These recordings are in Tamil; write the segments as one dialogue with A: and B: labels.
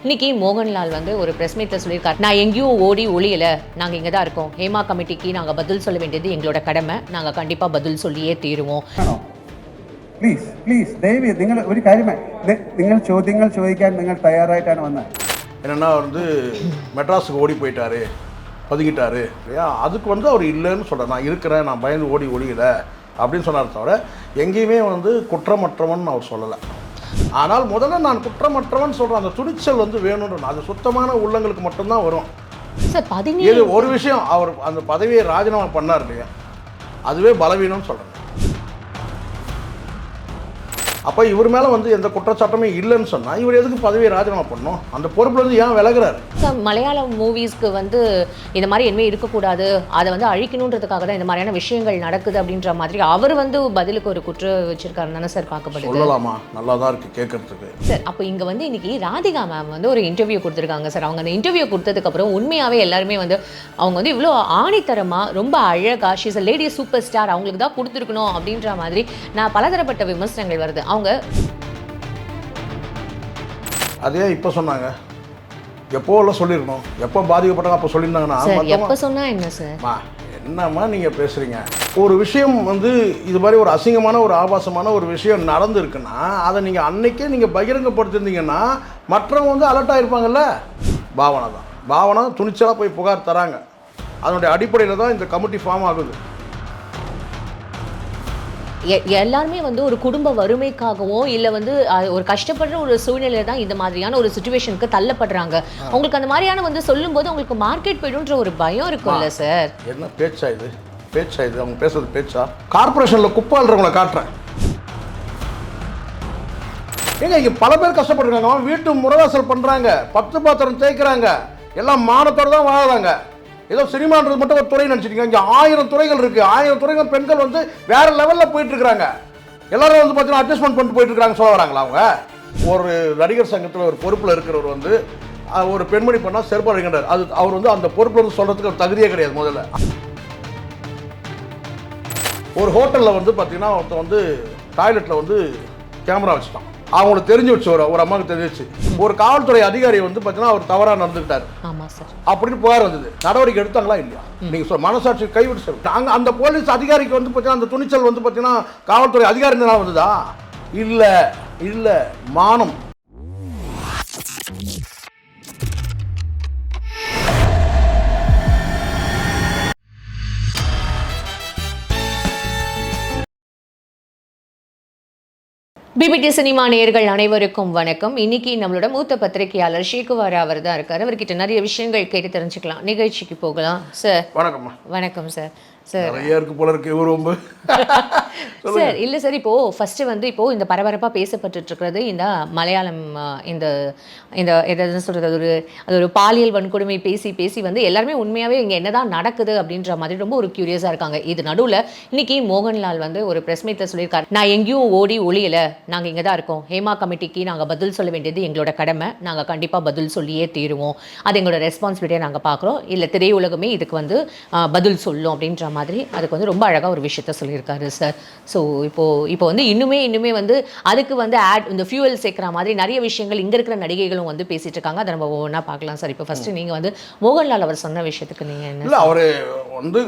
A: இன்னைக்கு மோகன்லால் வந்து ஒரு பிரஸ் மீட்டில் சொல்லியிருக்காரு நான் எங்கேயும் ஓடி ஒளியல நாங்கள் இங்கே தான் இருக்கோம் ஹேமா கமிட்டிக்கு நாங்கள் பதில் சொல்ல வேண்டியது எங்களோட கடமை நாங்கள் கண்டிப்பாக பதில் சொல்லியே தீருவோம்
B: ആണോ പ്ലീസ് പ്ലീസ് ദയവ് നിങ്ങൾ ഒരു കാര്യമായി ഇത് നിങ്ങൾ ചോദ്യങ്ങൾ ചോദിക്കാൻ നിങ്ങൾ തയ്യാറായിട്ടാണ് വന്നത്
C: என்னென்னா வந்து மெட்ராஸுக்கு ஓடி போயிட்டாரு பதுங்கிட்டாரு இல்லையா அதுக்கு வந்து அவர் இல்லைன்னு சொல்கிறார் நான் இருக்கிறேன் நான் பயந்து ஓடி ஒழியல அப்படின்னு சொன்னார் தவிர எங்கேயுமே வந்து குற்றமற்றவன் அவர் சொல்லலை ஆனால் முதல்ல நான் குற்றமற்றவன் சொல்கிறேன் அந்த துணிச்சல் வந்து வேணுன்ற அது சுத்தமான உள்ளங்களுக்கு மட்டும்தான் வரும்.
A: சார்
C: இது ஒரு விஷயம். அவர் அந்த பதவியை ராஜினாமா பண்ணார் இல்லையா? அதுவே பலவீனம்னு சொல்கிறேன் அப்போ இவர் மேலே வந்து எந்த குற்றச்சாட்டுமே இல்லைன்னு சொன்னால் இவர் எதுக்கு பதவியை ராஜினாமா பண்ணணும்? அந்த பொறுப்புலேருந்து ஏன் விலகுறாரு?
A: சார் மலையாளம் மூவிஸ்க்கு வந்து இந்த மாதிரி இனிமே இருக்கக்கூடாது. அதை வந்து அழிக்கணுன்றதுக்காக தான் இந்த மாதிரியான விஷயங்கள் நடக்குது அப்படின்ற மாதிரி அவர் வந்து பதிலுக்கு ஒரு குற்ற வச்சிருக்காரு தானே சார் பார்க்கப்படுது.
C: சொல்லலாமா? நல்லா தான் இருக்குது கேட்குறதுக்கு
A: சார் அப்போ இங்கே வந்து இன்னைக்கு ராதிகா மேம் வந்து ஒரு இன்டர்வியூ கொடுத்துருக்காங்க சார். அவங்க அந்த இன்டர்வியூ கொடுத்ததுக்கப்புறம் உண்மையாகவே எல்லாருமே வந்து அவங்க வந்து இவ்வளோ ஆணித்தரமாக ரொம்ப அழகா ஷீஸ் லேடி சூப்பர் ஸ்டார் அவங்களுக்கு தான் கொடுத்துருக்கணும் அப்படின்ற மாதிரி நான் பலதரப்பட்ட விமர்சனங்கள் வருது. அவங்க
C: அதே இப்போ சொன்னாங்க. எப்போல்லாம் சொல்லியிருக்கணும் எப்போ பாதிக்கப்பட்டாங்க அப்போ சொல்லியிருந்தாங்கன்னா
A: எப்போ சொன்னா என்ன சார்?
C: என்னம்மா நீங்கள் பேசுகிறீங்க ஒரு விஷயம் வந்து இது மாதிரி ஒரு அசிங்கமான ஒரு ஆபாசமான ஒரு விஷயம் நடந்திருக்குன்னா அதை நீங்கள் அன்னைக்கே நீங்கள் பகிரங்கப்படுத்திருந்தீங்கன்னா மற்றவங்க வந்து அலர்ட் ஆகிருப்பாங்கல்ல பாவனை தான் பாவனை துணிச்சலாக போய் புகார் தராங்க. அதனுடைய அடிப்படையில் தான் இந்த கமிட்டி ஃபார்ம் ஆகுது.
A: எல்லாருமே வந்து ஒரு குடும்ப வறுமைக்காகவும் இல்லை வந்து ஒரு கஷ்டப்படுற ஒரு சூழ்நிலை தான் இந்த மாதிரியான ஒரு சுச்சுவேஷனுக்கு தள்ளப்படுறாங்க. உங்களுக்கு அந்த மாதிரியான வந்து சொல்லும்போது உங்களுக்கு மார்க்கெட் போயிடும்ன்ற ஒரு பயம் இருக்கும்ல சார்
C: என்ன பேச்சா இது? பேச்சா இது? அவங்க பேசுறது பேச்சா? கார்பரேஷனில் குப்பை அள்ளுறவங்களை காட்டுறேன். ஏங்க இங்கே பல பேர் கஷ்டப்பட்டுருக்காங்க. வீட்டு முறவாசல் பண்ணுறாங்க பத்து பாத்திரம் தேய்க்கிறாங்க. எல்லாம் மானத்தோடு தான் வாழறாங்க. ஏதோ சினிமான்றது மட்டும் ஒரு துறை நினச்சிட்டீங்க. இங்கே ஆயிரம் துறைகள் இருக்குது ஆயிரம் துறைகள் பெண்கள் வந்து வேறு லெவலில் போயிட்டு இருக்காங்க எல்லாரும் வந்து பார்த்தீங்கன்னா அட்ஜஸ்ட்மெண்ட் பண்ணிட்டு போயிட்டுருக்காங்க சொல்ல வராங்களா அவங்க? ஒரு நடிகர் சங்கத்தில் ஒரு பொறுப்பில் இருக்கிறவர் வந்து ஒரு பெண்மணி பண்ணால் செருப்பாக அடிக்கின்றார் அது அவர் வந்து அந்த பொறுப்பில் வந்து சொல்கிறதுக்கு ஒரு தகுதியே கிடையாது முதல்ல. ஒரு ஹோட்டலில் வந்து பார்த்தீங்கன்னா ஒருத்தன் வந்து டாய்லெட்டில் வந்து கேமரா வச்சுட்டான். அவங்களுக்கு தெரிஞ்சு வச்சு ஒரு ஒரு அம்மாவுக்கு தெரிஞ்சு வச்சு. ஒரு காவல்துறை அதிகாரி வந்து பார்த்தீங்கன்னா அவர் தவறாக நடந்துக்கிட்டார்.
A: சார்
C: அப்படின்னு புகார் வந்தது. நடவடிக்கை எடுத்தாங்களா இல்லையா? நீங்க சொல் மனசாட்சி கைவிட்டு சொல்லு அங்க அந்த போலீஸ் அதிகாரிக்கு வந்து பார்த்தீங்கன்னா அந்த துணிச்சல் வந்து பார்த்தீங்கன்னா காவல்துறை அதிகாரி வந்ததா? இல்ல இல்ல. மானம்.
A: பிபிடி சினிமா நேயர்கள் அனைவருக்கும் வணக்கம். இன்னைக்கு நம்மளோட மூத்த பத்திரிகையாளர் ஷேகுவார் அவர் தான் இருக்காரு. அவர்கிட்ட நிறைய விஷயங்கள் கேட்டு தெரிஞ்சுக்கலாம். நிகழ்ச்சிக்கு போகலாம் சார் வணக்கம் சார் சார்
C: நிறைய இருக்கு போல இருக்கு இவர் ரொம்ப.
A: சார் இல்லை சார் இப்போ ஃபர்ஸ்ட் வந்து இப்போ இந்த பரபரப்பாக பேசப்பட்டுட்டு இருக்கிறது இந்த மலையாளம் இந்த இந்த எதாவது சொல்றது அது ஒரு அது ஒரு பாலியல் வன்கொடுமை பேசி பேசி வந்து எல்லாருமே உண்மையாகவே இங்கே என்னதான் நடக்குது அப்படின்ற மாதிரி ரொம்ப ஒரு க்யூரியஸாக இருக்காங்க. இது நடுவில் இன்னைக்கு மோகன்லால் வந்து ஒரு ப்ரெஸ் மீட்டில் சொல்லியிருக்காரு நான் எங்கேயும் ஓடி ஒளியல நாங்கள் இங்கே தான் இருக்கோம். ஹேமா கமிட்டிக்கு நாங்கள் பதில் சொல்ல வேண்டியது எங்களோட கடமை. நாங்கள் கண்டிப்பாக பதில் சொல்லியே தீருவோம். அது எங்களோட ரெஸ்பான்சிபிலிட்டியாக நாங்கள் பார்க்குறோம் இல்லை திரையுலகமே இதுக்கு வந்து பதில் சொல்லும் அப்படின்ற மாதிரி அதுக்கு வந்து ரொம்ப அழகாக ஒரு விஷயத்த சொல்லியிருக்காரு சார் ஸோ இப்போ இப்போ வந்து இன்னுமே இன்னுமே வந்து அதுக்கு வந்து ஆட் இந்த ஃபியூவல் சேர்க்குற மாதிரி நிறைய விஷயங்கள் இங்கே இருக்கிற நடிகைகளும் வந்து பேசிட்டு இருக்காங்க. அதை நம்ம ஒவ்வொன்றா பார்க்கலாம் சார் இப்போ ஃபர்ஸ்ட் நீங்கள் வந்து மோகன்லால் அவர் சொன்ன விஷயத்துக்கு நீங்கள் என்ன
C: இல்லை அவர் வந்து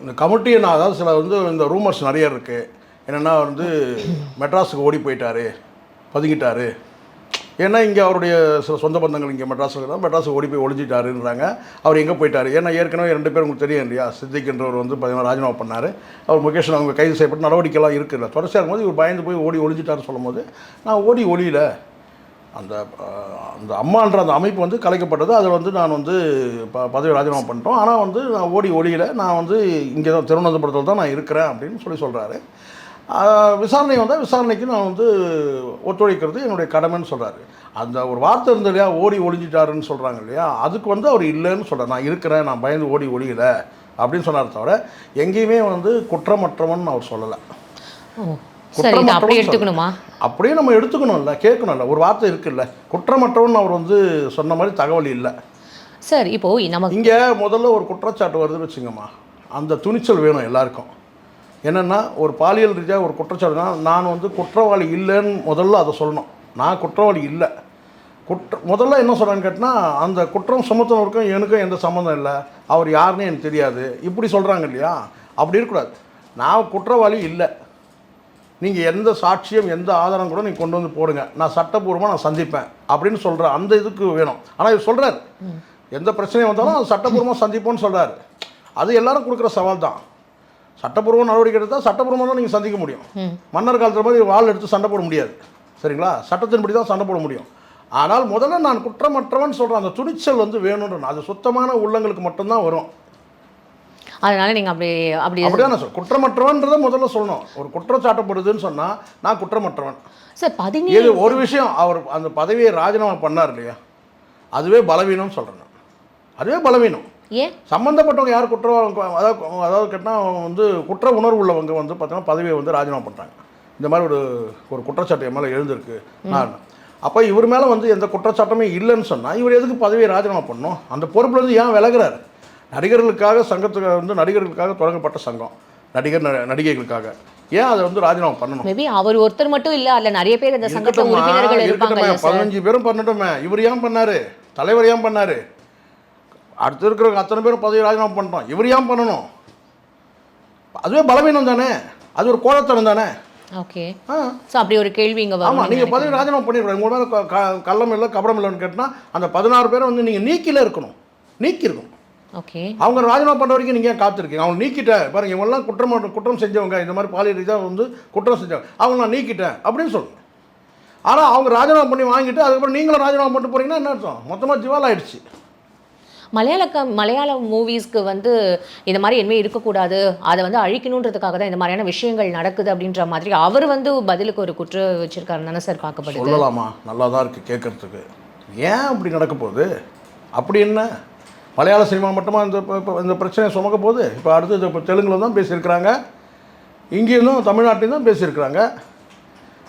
C: இந்த கமிட்டியை நான் அதாவது சில வந்து இந்த ரூமர்ஸ் நிறைய இருக்குது என்னென்னா வந்து மெட்ராஸுக்கு ஓடி போயிட்டாரு பதுங்கிட்டாரு. ஏன்னா இங்கே அவருடைய சில சொந்த பந்தங்கள் இங்கே மெட்ராஸில் தான் மெட்ராஸுக்கு ஓடி போய் ஒழிஞ்சிட்டாருன்றாங்க அவர் எங்கே போயிட்டார்? ஏன்னா ஏற்கனவே ரெண்டு பேரும் உங்களுக்கு தெரியும் இல்லையா? சித்திக்ன்றவர் வந்து பார்த்தீங்கன்னா ராஜினாமா பண்ணார். அவர் முகேஷன் அவங்க கைது செய்யப்பட்டு நடவடிக்கைலாம் இருக்குல்ல. தொடர்ச்சியாக இருக்கும்போது இவர் பயந்து போய் ஓடி ஒழிஞ்சிட்டாருன்னு சொல்லும்போது நான் ஓடி ஒழியில அந்த அந்த அம்மான்ற அந்த அமைப்பு வந்து கலைக்கப்பட்டது. அதில் வந்து நான் வந்து ப பதவி ராஜினாமா பண்ணிட்டோம். ஆனால் வந்து நான் ஓடி ஒளியல. நான் வந்து இங்கே தான் திருவனந்தபுரத்தில் தான் நான் இருக்கிறேன் அப்படின்னு சொல்லி சொல்கிறாரு விசாரணை வந்தால் விசாரணைக்கு நான் வந்து ஒத்துழைக்கிறது என்னுடைய கடமைன்னு சொல்கிறாரு அந்த ஒரு வார்த்தை இருந்தது இல்லையா? ஓடி ஒளிஞ்சிட்டாருன்னு சொல்கிறாங்க இல்லையா? அதுக்கு வந்து அவர் இல்லைன்னு சொல்கிறார் நான் இருக்கிறேன் நான் பயந்து ஓடி ஒளியல அப்படின்னு சொன்னார் தவிர எங்கேயுமே வந்து குற்றமற்றவன் அவர் சொல்லலை.
A: அப்படியே
C: நம்ம எடுத்துக்கணும்ல கேட்கணும்ல ஒரு வார்த்தை இருக்குல்ல குற்றமற்றவன் அவர் வந்து சொன்ன மாதிரி தகவல் இல்லை.
A: சார் இப்போ நமக்கு
C: இங்கே முதல்ல ஒரு குற்றச்சாட்டு வருதுன்னு வச்சுங்கம்மா அந்த துணிச்சல் வேணும் எல்லாருக்கும். என்னென்னா ஒரு பாலியல் ரீதியாக ஒரு குற்றச்சாட்டுனா நான் வந்து குற்றவாளி இல்லைன்னு முதல்ல அதை சொல்லணும். நான் குற்றவாளி இல்லை. குற்ற முதல்ல என்ன சொல்கிறான்னு கேட்டால் அந்த குற்றம் சுமத்தினருக்கும் எனக்கும் எந்த சம்மந்தம் இல்லை. அவர் யாருன்னு எனக்கு தெரியாது. இப்படி சொல்கிறாங்க இல்லையா? அப்படி இருக்கக்கூடாது. நான் குற்றவாளி இல்லை. நீங்கள் எந்த சாட்சியம் எந்த ஆதாரம் கூட நீங்கள் கொண்டு வந்து போடுங்க. நான் சட்டப்பூர்வமாக நான் சந்திப்பேன். அப்படின்னு சொல்கிற அந்த இதுக்கு வேணும். ஆனால் இவர் சொல்கிறார் எந்த பிரச்சனையும் வந்தாலும் சட்டப்பூர்வமாக சந்திப்போம்னு சொல்கிறாரு அது எல்லாரும் கொடுக்குற சவால் தான். சட்டப்பூர்வ நடவடிக்கை எடுத்தால் சட்டப்பூர்வமாக தான் நீங்கள் சந்திக்க முடியும். மன்னர் காலத்தில் மாதிரி வாள் எடுத்து சண்டை போட முடியாது. சரிங்களா? சட்டத்தின்படி தான் சண்டை போட முடியும். ஆனால் முதல்ல நான் குற்றமற்றவன் சொல்கிறேன் அந்த துணிச்சல் வந்து வேணும்ன்ற அது சுத்தமான உள்ளங்களுக்கு மட்டும்தான் வரும்.
A: அதனால நீங்க அப்படி அப்படி
C: அப்படிதான் சொல்றேன் குற்றமற்றவன்றதை முதல்ல சொல்லணும். ஒரு குற்றம் சாட்டப்படுதுன்னு சொன்னால் நான் குற்றமற்றவன்.
A: சார் பதினேழு
C: இது ஒரு விஷயம். அவர் அந்த பதவியை ராஜினாமா பண்ணார் இல்லையா? அதுவே பலவீனம்னு சொல்கிறேன் அதுவே பலவீனம்.
A: ஏன்?
C: சம்மந்தப்பட்டவங்க யார் குற்றம் அதாவது அதாவது கேட்டால் வந்து குற்ற உணர்வு உள்ளவங்க வந்து பார்த்தீங்கன்னா பதவியை வந்து ராஜினாமா பண்ணுறாங்க இந்த மாதிரி ஒரு ஒரு குற்றச்சாட்டு மேலே எழுந்திருக்கு. நான் அப்போ இவர் மேலே வந்து எந்த குற்றச்சாட்டுமே இல்லைன்னு சொன்னால் இவர் எதுக்கு பதவியை ராஜினாமா பண்ணணும்? அந்த பொறுப்புலேருந்து ஏன் விலகுறாரு? நடிகர்களுக்காக சங்கத்துக்கு வந்து நடிகர்களுக்காக தொடங்கப்பட்ட சங்கம். நடிகர் நடிகைகளுக்காக. ஏன் அதை வந்து ராஜினாமா பண்ணணும்?
A: மேபி அவர் ஒருத்தர் மட்டும் இல்ல அதுல நிறைய பேர் இந்த சங்கத்துல
C: பதினஞ்சு பேரும் பண்ணட்டுமே. இவர் ஏன் பண்ணாரு? தலைவர் ஏன் பண்ணாரு? அடுத்து இருக்கிறவங்க அத்தனை பேரும் பதவி ராஜினாமா பண்ணிட்டோம். இவர் ஏன் பண்ணணும்? அதுவே பலவீனம் தானே? அது ஒரு கோலத்தனம் தானே?
A: ஓகே.
C: ஆ.
A: சோ அப்படி ஒரு கேள்வி இங்க
C: ஆமாம் நீங்கள் பதவி ராஜினாமா பண்ணிடுறோம் உங்க மேலே கள்ளம் இல்லை கபடம் இல்லைன்னு கேட்டால் அந்த பதினாறு பேரை வந்து நீங்கள் நீக்கில இருக்கணும். நீக்கி இருக்கணும்
A: ஓகே.
C: அவங்க ராஜினாமா பண்ணுற வரைக்கும் நீங்கள் ஏன் காத்திருக்கீங்க? அவங்க நீக்கிட்டேன். பாருங்க இவங்கெல்லாம் குற்றம் குற்றம் செஞ்சவங்க. இந்த மாதிரி பாலியல் ரீதியாக வந்து குற்றம் செஞ்சவங்க. அவங்க நான் நீக்கிட்டேன் அப்படின்னு சொல்லுங்க. ஆனால் அவங்க ராஜினாமா பண்ணி வாங்கிட்டு அதுக்கப்புறம் நீங்களும் ராஜினாமா பண்ணிட்டு போறீங்கன்னா என்ன அர்த்தம்? மொத்தமாக ஜிவால் ஆயிடுச்சு.
A: மலையாள க- மலையாள மூவிஸ்க்கு வந்து இந்த மாதிரி இனிமேல் இருக்கக்கூடாது. அதை வந்து அழிக்கணுன்றதுக்காக தான் இந்த மாதிரியான விஷயங்கள் நடக்குது அப்படின்ற மாதிரி அவர் வந்து பதிலுக்கு ஒரு குற்ற வச்சிருக்காரு தானே சார் பார்க்கப்படுது
C: சொல்லலாமா? நல்லா தான் இருக்குது கேட்குறதுக்கு ஏன் அப்படி நடக்க போகுது அப்படி என்ன? மலையாள சினிமா மட்டுமா இந்த இப்போ இந்த பிரச்சனையை சுமக்க போகுது? இப்போ அடுத்து இப்போ தெலுங்கில் தான் பேசியிருக்கிறாங்க. இங்கேயும் தமிழ்நாட்டிலும் தான் பேசியிருக்கிறாங்க.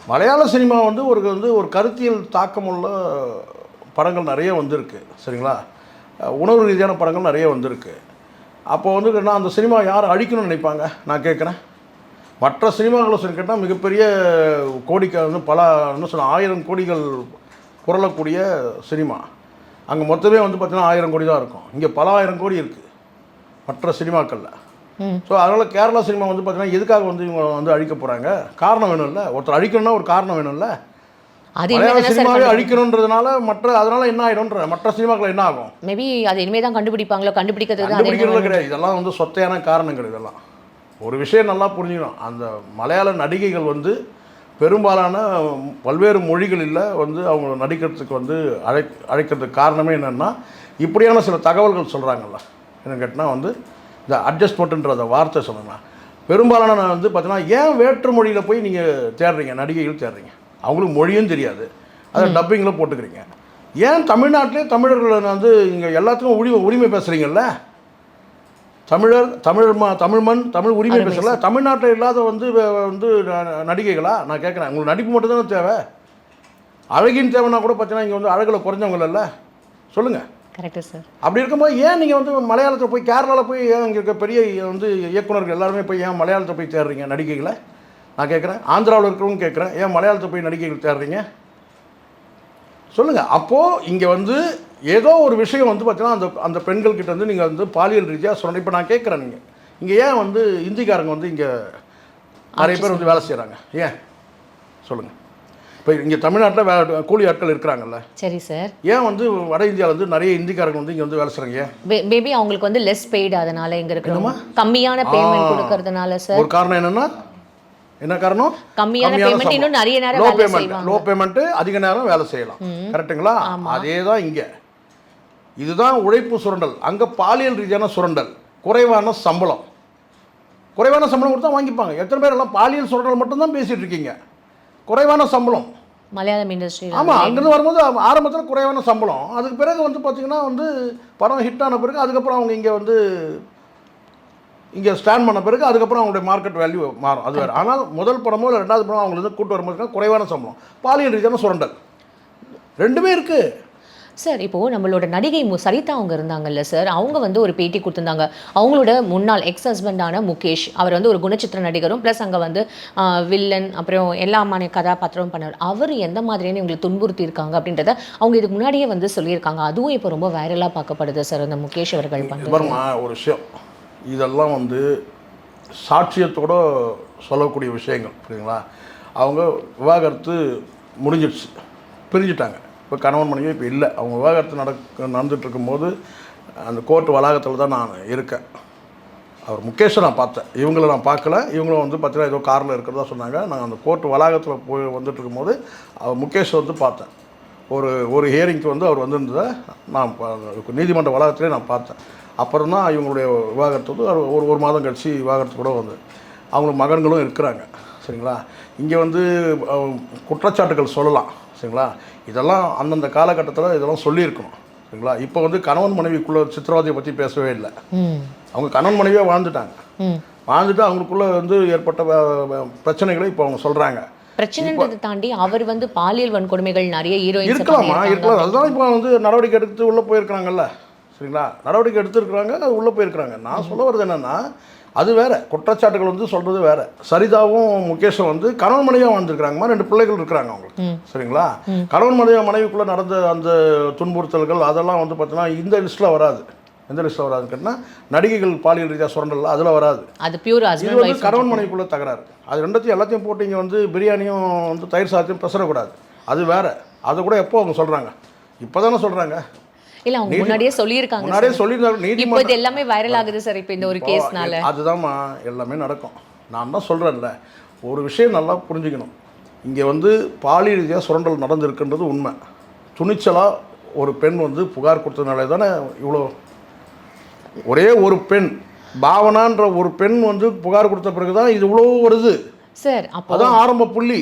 C: மலையாள சினிமா வந்து ஒரு வந்து ஒரு கருத்தியல் தாக்கமுள்ள படங்கள் நிறைய வந்திருக்கு. சரிங்களா? அஹ் உணர்வு ரீதியான படங்கள் நிறைய வந்திருக்கு. அப்போ வந்து நான் அந்த சினிமா யார் அழிக்கணும்னு நினைப்பாங்க? நான் கேட்குறேன். மற்ற சினிமாக்களை சொல்லி கேட்டால் மிகப்பெரிய கோடிக்க வந்து பல என்ன சொல்ல ஆயிரம் கோடிகள் புரளக்கூடிய சினிமா. அங்கே மொத்தமே வந்து பார்த்தீங்கன்னா ஆயிரம் கோடி தான் இருக்கும். இங்கே பல ஆயிரம் கோடி இருக்குது மற்ற சினிமாக்களில். ஸோ அதனால் கேரளா சினிமா வந்து பார்த்தீங்கன்னா எதுக்காக வந்து இவங்க வந்து அழிக்க போகிறாங்க காரணம் வேணும்ல. ஒருத்தர் அழிக்கணும்னா ஒரு காரணம் வேணும்ல.
A: அது
C: சினிமாவே அழிக்கணுன்றதுனால மற்ற அதனால என்ன ஆகிடும்ன்ற மற்ற சினிமாக்கள் என்ன ஆகும்?
A: மேபி அது இனிமே தான் கண்டுபிடிப்பாங்களோ அது
C: கண்டுபிடிக்கிறது கிடையாது இதெல்லாம் வந்து சொத்தையான காரணங்கள் இதெல்லாம். ஒரு விஷயம் நல்லா புரிஞ்சுக்கணும். அந்த மலையாள நடிகைகள் வந்து பெரும்பாலான பல்வேறு மொழிகளில் வந்து அவங்க நடிக்கிறதுக்கு வந்து அழை அழைக்கிறதுக்கு காரணமே என்னென்னா இப்படியான சில தகவல்கள் சொல்கிறாங்கல்ல என்னன்னு கேட்டால் வந்து இந்த அட்ஜஸ்ட்மெண்ட்டுன்ற அந்த வார்த்தை சொன்னேன்னா பெரும்பாலான நான் வந்து பார்த்தீங்கன்னா ஏன் வேற்று மொழியில் போய் நீங்கள் தேடுறீங்க நடிகைகள் தேடுறீங்க? அவங்களுக்கு மொழியும் தெரியாது. அதை டப்பிங்கில் போட்டுக்கிறீங்க. ஏன் தமிழ்நாட்டிலே தமிழர்கள் வந்து இங்கே எல்லாத்துக்கும் உரிமை உரிமை பேசுகிறீங்கல்ல தமிழர் தமிழ் ம தமிழ் மண் தமிழ் உரிமை பேசல தமிழ்நாட்டில் இல்லாத வந்து வந்து நடிகைகளா? நான் கேட்குறேன். உங்களுக்கு நடிப்பு மட்டும் தானே தேவை? அழகின் தேவைன்னா கூட பார்த்தீங்கன்னா இங்கே வந்து அழகில் குறைஞ்சவங்க சொல்லுங்கள்
A: கரெக்டு சார்.
C: அப்படி இருக்கும்போது ஏன் நீங்கள் வந்து மலையாளத்தில் போய் கேரளாவில் போய் ஏன் இங்கே இருக்க பெரிய வந்து இயக்குனர்கள் எல்லாருமே போய் ஏன் மலையாளத்தை போய் தேடுறீங்க நடிகைகளை? நான் கேட்குறேன். ஆந்திராவில் இருக்கிறவங்க கேட்குறேன். ஏன் மலையாளத்தை போய் நடிகைகள் தேடுறீங்க? சொல்லுங்கள் அப்போது இங்கே வந்து ஏதோ ஒரு விஷயம் வந்து பார்த்தீங்கன்னா அந்த அந்த பெண்கள் கிட்ட வந்து நீங்கள் வந்து பாலியல் ரீதியாக சொல்லணும். இப்போ நான் கேட்குறேன் நீங்கள் இங்கே ஏன் வந்து இந்திக்காரங்க வந்து இங்கே நிறைய பேர் வந்து வேலை செய்கிறாங்க ஏன்? சொல்லுங்கள் இப்போ இங்கே தமிழ்நாட்டில் வே கூலி ஆட்கள் இருக்கிறாங்கல்ல.
A: சரி சார்.
C: ஏன் வந்து வட இந்தியாவில் வந்து நிறைய இந்திக்காரங்க வந்து இங்கே வந்து வேலை செய்கிறாங்க ஏன்?
A: மேபி அவங்களுக்கு வந்து லெஸ் பெய்டு அதனால இங்க இருக்கிறவங்க. கம்மியான பேமெண்ட் கொடுக்கறதுனால சார்.
C: ஒரு காரணம் என்னன்னா என்ன காரணம்?
A: கம்மியான payment, இன்னும் நிறைய நேரம்
C: லோ பேமெண்ட். லோ பேமெண்ட் அதிக நேரம் வேலை செய்யலாம். கரெக்ட்டுங்களா? அதே தான் இங்கே. இதுதான் உழைப்பு சுரண்டல். அங்கே பாலியல் ரீதியான சுரண்டல். குறைவான சம்பளம். குறைவான சம்பளம் கொடுத்தா வாங்கிப்பாங்க. எத்தனை பேர் எல்லாம் பாலியல் சுரண்டல் மட்டும்தான் பேசிட்டு இருக்கீங்க? குறைவான சம்பளம்.
A: மலையாளம் இண்டஸ்ட்ரி
C: ஆமாம் அங்கேருந்து வரும்போது ஆரம்பத்தில் குறைவான சம்பளம். அதுக்கு பிறகு வந்து பார்த்திங்கன்னா வந்து படம் ஹிட் ஆன பிறகு அதுக்கப்புறம் அவங்க இங்கே வந்து இங்கே ஸ்டாண்ட் பண்ண பிறகு அதுக்கப்புறம் அவங்களுடைய மார்க்கெட் வேல்யூ மாறும். அது வேறு. ஆனால் முதல் படமோ இல்லை ரெண்டாவது படமோ அவங்களுக்கு கூட்டு வரும்போது குறைவான சம்பளம். பாலியல் ரீதியான சுரண்டல். ரெண்டுமே இருக்குது
A: சார் இப்போ நம்மளோட நடிகை மு- சரிதா அவங்க இருந்தாங்கல்ல சார் அவங்க வந்து ஒரு பேட்டி கொடுத்திருந்தாங்க. அவங்களோட முன்னாள் எக்ஸ் ஹஸ்பண்டான முகேஷ் அவர் வந்து ஒரு குணச்சித்திர நடிகரும் ப்ளஸ் அங்கே வந்து வில்லன் அப்புறம் எல்லாமான கதாபாத்திரமும் பண்ணார். அவர் எந்த மாதிரியான இவங்களை துன்புறுத்தி இருக்காங்க அப்படின்றத அவங்க இதுக்கு முன்னாடியே வந்து சொல்லியிருக்காங்க. அதுவும் இப்போ ரொம்ப வைரலாக பார்க்கப்படுது சார் அந்த முகேஷ் அவர்கள்
C: பாருமா ஒரு விஷயம். இதெல்லாம் வந்து சாட்சியத்தோட சொல்லக்கூடிய விஷயங்கள் புரியுங்களா அவங்க விவாகரத்து முடிஞ்சிடுச்சு பிரிஞ்சிட்டாங்க. இப்போ கணவன் மனைவி இப்போ இல்லை. அவங்க விவாகரத்து நடக்க நடந்துகிட்ருக்கும்போது அந்த கோர்ட் வளாகத்தில் தான் நான் இருக்கேன். அவர் முகேஷை நான் பார்த்தேன். இவங்கள நான் பார்க்கல. இவங்களும் வந்து பார்த்தீங்கன்னா ஏதோ காரில் இருக்கிறதா சொன்னாங்க. நான் அந்த கோர்ட் வளாகத்தில் போய் வந்துட்டு இருக்கும்போது அவர் முகேஷ் வந்து பார்த்தேன். ஒரு ஒரு ஹியரிங்க்கு வந்து அவர் வந்திருந்ததை நான் நீதிமன்ற வளாகத்திலே நான் பார்த்தேன். அப்புறம் தான் இவங்களுடைய விவாகரத்து வந்து ஒரு ஒரு மாதம் கழிச்சு விவாகரத்து கூட வந்து. அவங்களுக்கு மகன்களும் இருக்கிறாங்க சரிங்களா? இங்கே வந்து குற்றச்சாட்டுகள் சொல்லலாம் சரிங்களா? இதெல்லாம் அந்தந்த காலகட்டத்தில் இதெல்லாம் சொல்லியிருக்கணும் சரிங்களா? இப்போ வந்து கணவன் மனைவிக்குள்ள சித்திரவதையை பற்றி பேசவே இல்லை. அவங்க கணவன் மனைவியாக வாழ்ந்துட்டாங்க. வாழ்ந்துட்டு அவங்களுக்குள்ள வந்து ஏற்பட்ட பிரச்சனைகளை இப்போ அவங்க சொல்கிறாங்க
A: பிரச்சனைன்றதை தாண்டி அவர் வந்து பாலியல் வன்கொடுமைகள் நிறைய
C: இருக்கலாமா? இருக்கலாம். அதுதான் இப்போ வந்து நடவடிக்கை எடுத்து உள்ளே போயிருக்கிறாங்கல்ல. சரிங்களா? நடவடிக்கை எடுத்துருக்குறாங்க அது உள்ளே போயிருக்கிறாங்க. நான் சொல்ல வர்றது என்னென்னா அது வேற. குற்றச்சாட்டுகள் வந்து சொல்கிறது வேற. சரிதாவும் முகேஷும் வந்து கணவன் மனைவியாக வாழ்ந்துருக்கிறாங்கம்மா ரெண்டு பிள்ளைகள் இருக்கிறாங்க அவங்களுக்கு. சரிங்களா? கணவன் மனைவி மனைவிக்குள்ளே நடந்த அந்த துன்புறுத்தல்கள் அதெல்லாம் வந்து பார்த்தீங்கன்னா இந்த லிஸ்ட்டில் வராது. எந்த லிஸ்ட்டில் வராதுன்னு கேட்டால் நடிகைகள் பாலியல் ரீதியாக சுரண்டல் அதில் வராது.
A: அது பியூர்
C: இது வந்து கணவன் மனைவிக்குள்ள தகராறு. அது ரெண்டத்தையும் எல்லாத்தையும் போட்டு இங்கே வந்து பிரியாணியும் வந்து தயிர் சாதத்தையும் பெசரக்கூடாது அது வேற. அது கூட எப்போ அவங்க சொல்கிறாங்க இப்போ தானே சொல்கிறாங்க
A: இல்ல அவங்க முன்னாடியே சொல்லியிருக்காங்க
C: முன்னாடியே. சொல்லியிருந்தாங்க
A: இப்போ இது
C: நீதிமன்றம்
A: எல்லாமே வைரல் ஆகுது சார் இப்போ இந்த ஒரு கேஸ்னால
C: அதுதான்மா எல்லாமே நடக்கும். நான் தான் சொல்கிறேன்ல ஒரு விஷயம் நல்லா புரிஞ்சுக்கணும். இங்கே வந்து பாலியல் ரீதியாக சுரண்டல் நடந்திருக்குன்றது உண்மை. துணிச்சலாக ஒரு பெண் வந்து புகார் கொடுத்ததுனால தானே இவ்வளோ ஒரே ஒரு பெண் பாவனான்ற ஒரு பெண் வந்து புகார் கொடுத்த பிறகு தான் இது இவ்வளோ வருது.
A: சார் அப்போ
C: அதான் ஆரம்ப புள்ளி.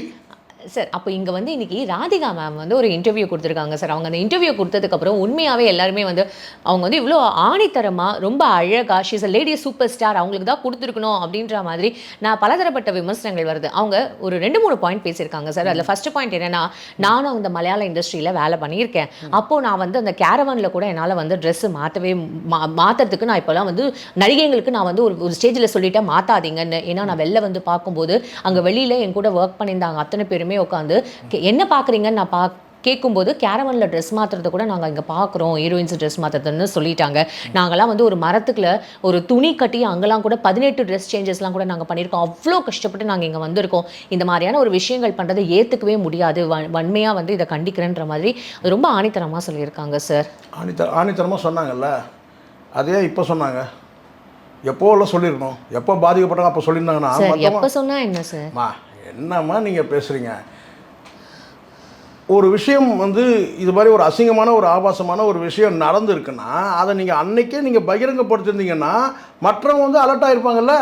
A: சார் அப்போ இங்கே வந்து இன்றைக்கி ராதிகா மேம் வந்து ஒரு இன்டர்வியூ கொடுத்துருக்காங்க சார் அவங்க அந்த இன்டர்வியூ கொடுத்ததுக்கப்புறம் உண்மையாகவே எல்லாருமே வந்து அவங்க வந்து இவ்வளோ ஆணித்தரமாக ரொம்ப அழகாக she's a lady super star அவங்களுக்கு தான் கொடுத்துருக்கணும் அப்படின்ற மாதிரி நான் பலதரப்பட்ட விமர்சனங்கள் வருது. அவங்க ஒரு ரெண்டு மூணு பாயிண்ட் பேசியிருக்காங்க சார் அதில் ஃபஸ்ட்டு பாயிண்ட் என்னன்னா நானும் அந்த மலையாள இண்டஸ்ட்ரியில் வேலை பண்ணியிருக்கேன். அப்போது நான் வந்து அந்த கேரவனில் கூட என்னால் வந்து ட்ரெஸ்ஸு மாற்றவே மா மாற்றுறதுக்கு நான் இப்போலாம் வந்து நடிகைங்களுக்கு நான் வந்து ஒரு ஒரு ஸ்டேஜில் சொல்லிட்டேன் மாற்றாதீங்கன்னு ஏன்னா நான் வெளில வந்து பார்க்கும்போது அங்கே வெளியில் என் கூட ஒர்க் பண்ணியிருந்தாங்க அத்தனை பேருமே உட்காந்து "கே- என்ன பார்க்குறீங்கன்னு நான் பா கேட்கும்போது கேரவனில் ட்ரெஸ் மாற்றுறத கூட நாங்கள் இங்கே பார்க்குறோம். ஹீரோயின்ஸ் ட்ரெஸ் மாற்றுறதுன்னு சொல்லிட்டாங்க. நாங்களாம் வந்து ஒரு மரத்துக்குள்ள ஒரு துணி கட்டி அங்கெல்லாம் கூட பதினெட்டு ட்ரெஸ் சேஞ்சஸ்லாம் கூட நாங்கள் பண்ணியிருக்கோம். அவ்வளோ கஷ்டப்பட்டு நாங்கள் இங்கே வந்திருக்கோம். இந்த மாதிரியான ஒரு விஷயங்கள் பண்ணுறதை ஏற்றுக்கவே முடியாது. வ வன்மையாக வந்து இதை கண்டிக்கிறேன்ற மாதிரி ரொம்ப ஆணித்தரமாக சொல்லியிருக்காங்க சார்
C: ஆணித்த ஆணித்தரமாக சொன்னாங்கல்ல? அதே இப்போ சொன்னாங்க. எப்போ எல்லாம் சொல்லியிருக்கணும்? எப்போ பாதிக்கப்பட்டாங்க அப்போ சொல்லியிருந்தாங்கன்னா
A: எப்போ சொன்னால் என்ன சார்
C: என்னம்மா நீங்கள் பேசுகிறீங்க ஒரு விஷயம் வந்து இது மாதிரி ஒரு அசிங்கமான ஒரு ஆபாசமான ஒரு விஷயம் நடந்திருக்குன்னா அதை நீங்கள் அன்னைக்கே நீங்கள் பகிரங்கப்படுத்திருந்தீங்கன்னா மற்றவங்க வந்து அலர்ட் ஆயிருப்பாங்கல்ல?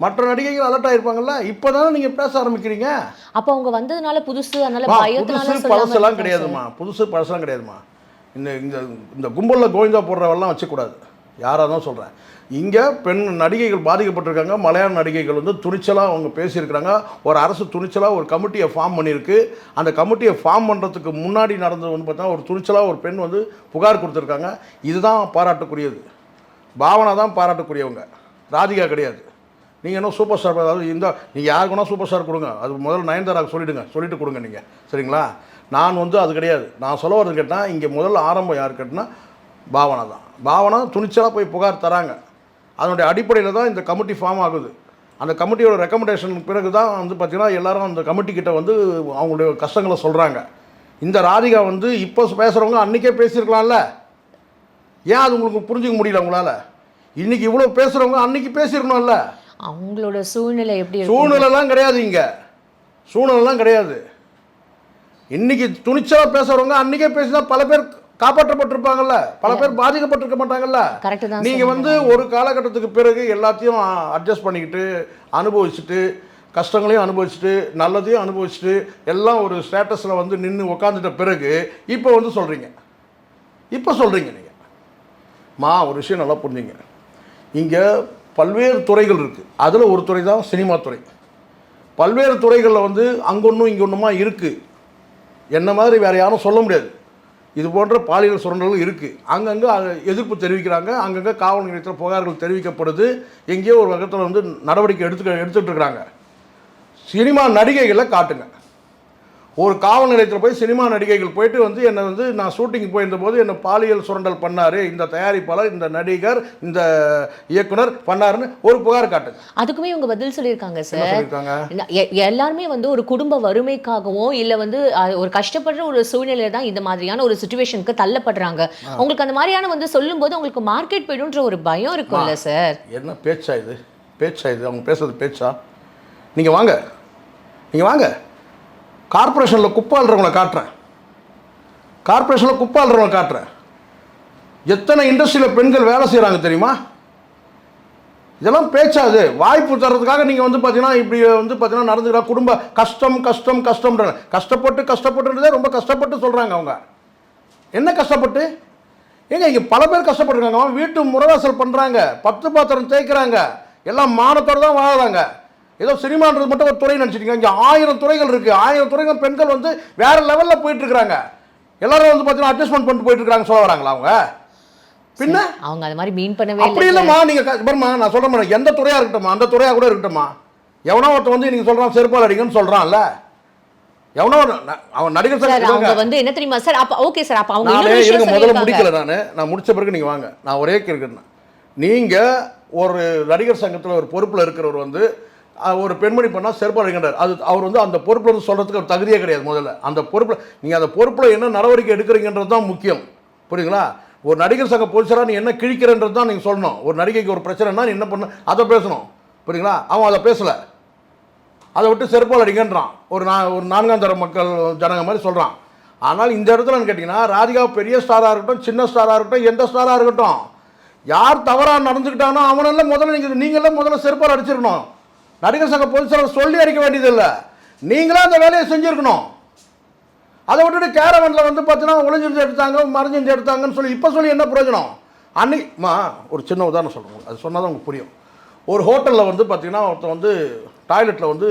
C: மற்ற நடிகைகள் அலர்ட் ஆயிருப்பாங்கல்ல? இப்போ தானே நீங்கள் பேச ஆரம்பிக்கிறீங்க?
A: அப்போ அவங்க வந்ததுனால புதுசு
C: புதுசு
A: சொல்லாம
C: பழசெல்லாம் கிடையாதும்மா. புதுசு பழசெல்லாம் கிடையாதும்மா. இந்த இந்த இந்த கும்பலில் கோவிந்தா போடுறவெல்லாம் வச்சக்கூடாது யாராக தான் சொல்கிறேன் இங்கே பெண் நடிகைகள் பாதிக்கப்பட்டிருக்காங்க. மலையாள நடிகைகள் வந்து துணிச்சலாக அவங்க பேசியிருக்கிறாங்க. ஒரு அரசு துணிச்சலாக ஒரு கமிட்டியை ஃபார்ம் பண்ணியிருக்கு. அந்த கமிட்டியை ஃபார்ம் பண்ணுறதுக்கு முன்னாடி நடந்தது வந்து பார்த்தா ஒரு துணிச்சலாக ஒரு பெண் வந்து புகார் கொடுத்துருக்காங்க. இதுதான் பாராட்டக்கூடியது. பாவனா தான் பாராட்டக்கூடியவங்க. ராதிகா கிடையாது. நீங்கள் என்ன சூப்பர் ஸ்டார் அதாவது இந்த நீங்கள் யாருக்கு வேணால் சூப்பர் ஸ்டார் கொடுங்க. அது முதல்ல நயன்தாராவுக்கு சொல்லிவிடுங்க சொல்லிட்டு கொடுங்க நீங்கள் சரிங்களா? நான் வந்து அது கிடையாது. நான் சொல்ல வரது கேட்டால் இங்கே முதல்ல ஆரம்பம் யார் கேட்டால் பாவனா தான். பாவனா துணிச்சலாக போய் புகார் தராங்க. அதனுடைய அடிப்படையில் தான் இந்த கமிட்டி ஃபார்ம் ஆகுது. அந்த கமிட்டியோட ரெக்கமெண்டேஷன் பிறகு தான் வந்து பார்த்திங்கன்னா எல்லாரும் அந்த கமிட்டி கிட்ட வந்து அவங்களுடைய கஷ்டங்களை சொல்கிறாங்க இந்த ராதிகா வந்து இப்போ பேசுகிறவங்க அன்றைக்கே பேசியிருக்கலாம்ல? ஏன் அது உங்களுக்கு புரிஞ்சுக்க முடியல உங்களால்? இன்றைக்கி இவ்வளோ பேசுகிறவங்க அன்றைக்கி பேசியிருக்கணும்ல?
A: அவங்களோட சூழ்நிலை எப்படி
C: சூழ்நிலைலாம் கிடையாது இங்கே. சூழ்நிலைலாம் கிடையாது. இன்னைக்கு துணிச்சலாக பேசுகிறவங்க அன்றைக்கே பேசினா பல பேர் காப்பாற்றப்பட்டிருப்பாங்கல்ல? பல பேர் பாதிக்கப்பட்டிருக்க மாட்டாங்கல்ல? நீங்கள் வந்து ஒரு காலகட்டத்துக்கு பிறகு எல்லாத்தையும் அட்ஜஸ்ட் பண்ணிக்கிட்டு அனுபவிச்சுட்டு கஷ்டங்களையும் அனுபவிச்சுட்டு நல்லதையும் அனுபவிச்சுட்டு எல்லாம் ஒரு ஸ்டேட்டஸில் வந்து நின்று உக்காந்துட்ட பிறகு இப்போ வந்து சொல்கிறீங்க இப்போ சொல்கிறீங்க நீங்கள் மா ஒரு விஷயம் நல்லா புரிஞ்சுங்க. இங்கே பல்வேறு துறைகள் இருக்குது அதில் ஒரு துறை தான் சினிமா துறை. பல்வேறு துறைகளில் வந்து அங்கொன்றும் இங்கே ஒன்றுமா இருக்குது என்ன மாதிரி வேறு யாரும் சொல்ல முடியாது. இது போன்ற பாலியல் சுரண்டலும் இருக்குது அங்கங்கே எதிர்ப்பு தெரிவிக்கிறாங்க. அங்கங்கே காவல் நிலையத்தில் புகார்கள் தெரிவிக்கப்படுது. எங்கேயோ ஒரு வகத்தில் வந்து நடவடிக்கை எடுத்து எடுத்துகிட்டு இருக்கிறாங்க சினிமா நடிகைகளை காட்டுங்க. ஒரு காவல் நிலையத்தில் போய் சினிமா நடிகைகள் போயிட்டு வந்து என்னை வந்து நான் ஷூட்டிங் போயிருந்த போது என்னை பாலியல் சுரண்டல் பண்ணார். இந்த தயாரிப்பாளர் இந்த நடிகர் இந்த இயக்குனர் பண்ணாருன்னு ஒரு புகார் காட்டுங்க
A: அதுக்குமே இவங்க பதில் சொல்லியிருக்காங்க சார். எல்லாருமே வந்து ஒரு குடும்ப வறுமைக்காகவும் இல்ல வந்து ஒரு கஷ்டப்படுற ஒரு சூழ்நிலையில தான் இந்த மாதிரியான ஒரு சுச்சுவேஷனுக்கு தள்ளப்படுறாங்க. உங்களுக்கு அந்த மாதிரியான வந்து சொல்லும்போது உங்களுக்கு மார்க்கெட் போயிடும்ன்ற ஒரு பயம் இருக்கும்ல சார்.
C: என்ன பேச்சா இது? பேச்சா இது? அவங்க பேசுறது பேச்சா? நீங்கள் வாங்க. நீங்கள் வாங்க. கார்ப்பரேஷனில் குப்பாளுறவங்களை காட்டுறேன். கார்ப்பரேஷனில் குப்பாளுறவங்களை காட்டுறேன். எத்தனை இண்டஸ்ட்ரியில் பெண்கள் வேலை செய்கிறாங்க தெரியுமா? இதெல்லாம் பேச்சாது. வாய்ப்பு தர்றதுக்காக நீங்கள் வந்து பார்த்தீங்கன்னா இப்படி வந்து பார்த்தீங்கன்னா நடந்துக்கிறா குடும்ப கஷ்டம் கஷ்டம் கஷ்டம்ன்ற கஷ்டப்பட்டு கஷ்டப்பட்டுன்றதே ரொம்ப கஷ்டப்பட்டு சொல்கிறாங்க அவங்க. என்ன கஷ்டப்பட்டு? ஏங்க இங்கே பல பேர் கஷ்டப்பட்டுருக்காங்க. அவன் வீட்டு முறவாசல் பண்ணுறாங்க பத்து பாத்திரம் தேய்க்கிறாங்க. எல்லாம் மானத்தோடு தான் வாழறாங்க. ஏதோ சினிமான்றது மட்டும் ஒரு துறை நினச்சிட்டீங்க. இங்கே ஆயிரம் துறைகள் இருக்குது ஆயிரம் துறைகள் பெண்கள் வந்து வேறு லெவலில் போயிட்டுருக்குறாங்க. எல்லாரும் வந்து பார்த்தீங்கன்னா அட்ஜஸ்ட்மெண்ட் பண்ணிட்டு போயிட்டு இருக்காங்க சொல்ல வராங்களா அவங்க? பின்ன?
A: அவங்க அது மாதிரி மீன் பண்ணவே
C: அப்படி
A: இல்லை
C: இல்லைம்மா நீங்கள் பாருமா நான் சொல்கிறேன் எந்த துறையாக இருக்கட்டும்மா அந்த துறையாக கூட இருக்கட்டும்மா. எவனோ ஒருத்தன் வந்து நீங்கள் சொல்கிறான் செருப்பால் அடிங்கன்னு சொல்கிறான்ல எவனோ அவன் நடிகர்
A: சார் அவங்க வந்து என்ன தெரியுமா சார்? அப்ப ஓகே சார் அப்ப அவங்க
C: நானே இருங்க முதல்ல முடிக்கல நான். நான் முடிச்ச பிறகு நீங்கள் வாங்க. நான் ஒரே கேட்குறேன் நீங்கள் ஒரு நடிகர் சங்கத்தில் ஒரு பொறுப்பில் இருக்கிறவர் வந்து ஒரு பெண்மணி பண்ணால் செருப்பால் அடிக்கின்றார் அது அவர் வந்து அந்த பொறுப்பில் வந்து சொல்கிறதுக்கு ஒரு தகுதியே கிடையாது முதல்ல. அந்த பொறுப்பில் நீங்கள் அந்த பொறுப்பில் என்ன நடவடிக்கை எடுக்கிறீங்கன்றது தான் முக்கியம். புரியுங்களா ஒரு நடிகர் சங்க பொலிசராக நீ என்ன கிழிக்கிறன்றது தான் நீங்கள் சொல்லணும். ஒரு நடிகைக்கு ஒரு பிரச்சனைனா நீ என்ன பண்ண அதை பேசணும். புரியுங்களா அவன் அதை பேசலை. அதை விட்டு செருப்பால் அடிங்கன்றான் ஒரு நா ஒரு நான்காம் தர மக்கள் ஜனங்க மாதிரி சொல்கிறான் ஆனால் இந்த இடத்துல கேட்டிங்கன்னா ராதிகா பெரிய ஸ்டாராக இருக்கட்டும் சின்ன ஸ்டாராக இருக்கட்டும் எந்த ஸ்டாராக இருக்கட்டும் யார் தவறாக நடந்துக்கிட்டானோ அவனெல்லாம் முதல்ல நீங்கள் நீங்களாம் முதல்ல செருப்பால் அடிச்சிருக்கணும். நடிகர் சங்க பொலிசார் சொல்லி அறிக்க வேண்டியதில்லை. நீங்களா அந்த வேலையை செஞ்சுருக்கணும். அதை விட்டுட்டு கேரவனில் வந்து பார்த்தீங்கன்னா ஒளிஞ்சிருந்து எடுத்தாங்க மறைஞ்சிருந்து எடுத்தாங்கன்னு சொல்லி இப்போ சொல்லி என்ன பிரயோஜனம்? அன்னைக்குமா ஒரு சின்ன உதாரணம் சொல்கிறேன் அது சொன்னால் தான் உங்களுக்கு புரியும். ஒரு ஹோட்டலில் வந்து பார்த்தீங்கன்னா ஒருத்தன் வந்து டாய்லெட்டில் வந்து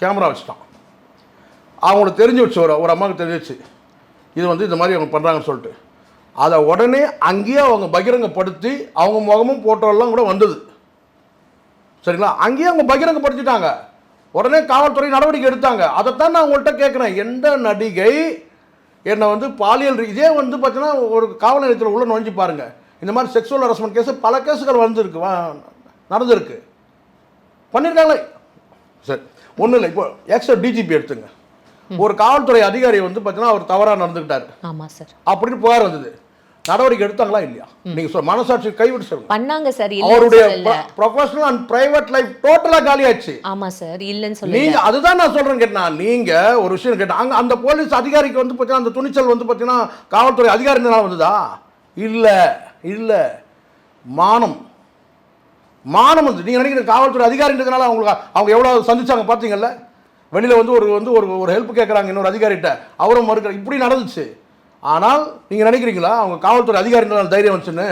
C: கேமரா வச்சுட்டான். அவங்களுக்கு தெரிஞ்சு வச்சு ஒரு ஒரு அம்மாவுக்கு தெரிஞ்சிச்சு இது வந்து இந்த மாதிரி அவங்க பண்ணுறாங்கன்னு சொல்லிட்டு. அதை உடனே அங்கேயே அவங்க பகிரங்கப்படுத்தி அவங்க முகமும் போட்டோலாம் கூட வந்தது. சரிங்களா? அங்கேயே அவங்க பகிரங்கப்படுத்திட்டாங்க உடனே காவல்துறை நடவடிக்கை எடுத்தாங்க. அதைத்தான் நான் உங்கள்கிட்ட கேட்குறேன். எந்த நடிகை என்னை வந்து பாலியல் இதே வந்து பார்த்தீங்கன்னா ஒரு காவல் நிலையத்தில் உள்ள நுழைஞ்சு பாருங்க. இந்த மாதிரி செக்ஸுவல் ஹரஸ்மெண்ட் கேஸ் பல கேஸுகள் வந்திருக்கு. நடந்திருக்கு. பண்ணியிருக்காங்களே சரி ஒன்றும் இல்லை. இப்போ எக்ஸ்ட்ரா டிஜிபி எடுத்துங்க. ஒரு காவல்துறை அதிகாரி வந்து பார்த்தீங்கன்னா அவர் தவறாக நடந்துக்கிட்டார். அப்படின்னு புகார் வந்தது. நடவடிக்கை எடுத்தாங்களா இல்லையா? நீங்கள் சொல் மனசாட்சி கைவிட்டு சொல்லுங்க.
A: பண்ணாங்க சார்
C: அவருடைய ப்ரொஃபஷனல் அண்ட் பிரைவேட் லைஃப் டோட்டலாக காலியாச்சு.
A: ஆமா சார் இல்லன்னு சொல்லல.
C: நீங்க அதுதான் நான் சொல்றேன் கேட்டா நீங்க ஒரு விஷயம் கேட்டேன் அங்க அந்த போலீஸ் அதிகாரிக்கு வந்து பார்த்தீங்கன்னா அந்த துணிச்சல் வந்து பார்த்தீங்கன்னா காவல்துறை அதிகாரினால வந்ததா? இல்ல இல்ல. மானம். மானம் வந்து நீங்க நினைக்கிற காவல்துறை அதிகாரின்றதுனால அவங்களுக்கு அவங்க எவ்வளவு சந்திச்சாங்க பார்த்தீங்கல்ல வெளியில வந்து ஒரு வந்து ஒரு ஒரு ஹெல்ப் கேட்குறாங்க இன்னொரு அதிகாரிகிட்ட. அவரும் மறுக்கிற இப்படி நடந்துச்சு. ஆனால் நீங்கள் நினைக்கிறீங்களா? அவங்க காவல்துறை அதிகாரினால தைரியம் வந்துச்சுன்னு?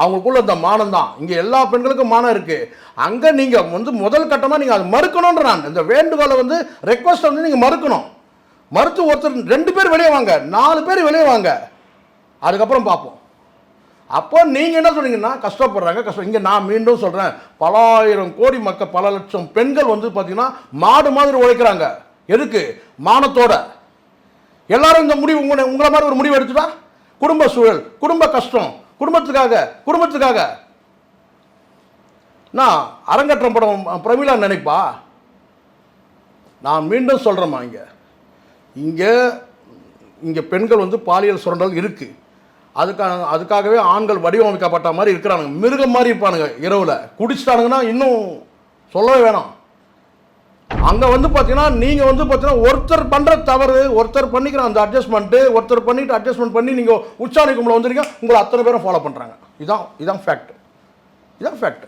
C: அவங்களுக்குள்ள அந்த மானம் தான். இங்கே எல்லா பெண்களுக்கும் மானம் இருக்குது அங்கே நீங்கள் வந்து முதல் கட்டமாக நீங்கள் அதை மறுக்கணுன்ற நான். இந்த வேண்டுகோளை வந்து ரெக்வஸ்ட் வந்து நீங்கள் மறுக்கணும். மறுத்து ஒருத்தர் ரெண்டு பேர் வெளியே வாங்க. நாலு பேர் வெளியே வாங்க. அதுக்கப்புறம் பார்ப்போம். அப்போ நீங்கள் என்ன சொன்னீங்கன்னா கஷ்டப்படுறாங்க கஷ்டம் இங்கே நான் மீண்டும் சொல்கிறேன் பல ஆயிரம் கோடி மக்கள் பல லட்சம் பெண்கள் வந்து பார்த்தீங்கன்னா மாடு மாதிரி உழைக்கிறாங்க. எதுக்கு? மானத்தோட. எல்லாரும் இந்த முடிவு உங்களை உங்களை மாதிரி ஒரு முடிவு எடுத்துட்டா? குடும்ப சூழல் குடும்ப கஷ்டம் குடும்பத்துக்காக குடும்பத்துக்காக. நான் அரங்கற்றம் படம் பிரமிளா நினைப்பா? நான் மீண்டும் சொல்கிறேம்மா இங்கே. இங்கே இங்கே பெண்கள் வந்து பாலியல் சுரண்டல் இருக்குது அதுக்கான அதுக்காகவே ஆண்கள் வடிவமைக்கப்பட்ட மாதிரி இருக்கிறானுங்க. மிருகம் மாதிரி இருப்பானுங்க இரவில். குடிச்சிட்டானுங்கன்னா இன்னும் சொல்லவே வேணாம். அங்கே வந்து பார்த்தீங்கன்னா நீங்கள் வந்து பார்த்தீங்கன்னா ஒருத்தர் பண்ணுற தவறு ஒருத்தர் பண்ணிக்கிற அந்த அட்ஜஸ்ட்மெண்ட்டு ஒருத்தர் பண்ணிட்டு அட்ஜஸ்ட்மெண்ட் பண்ணி நீங்கள் உச்சாணி கும்பல வந்துருக்கீங்க உங்களை அத்தனை பேரும் ஃபாலோ பண்ணுறாங்க இதான் இதான் ஃபேக்ட் இதான் ஃபேக்ட்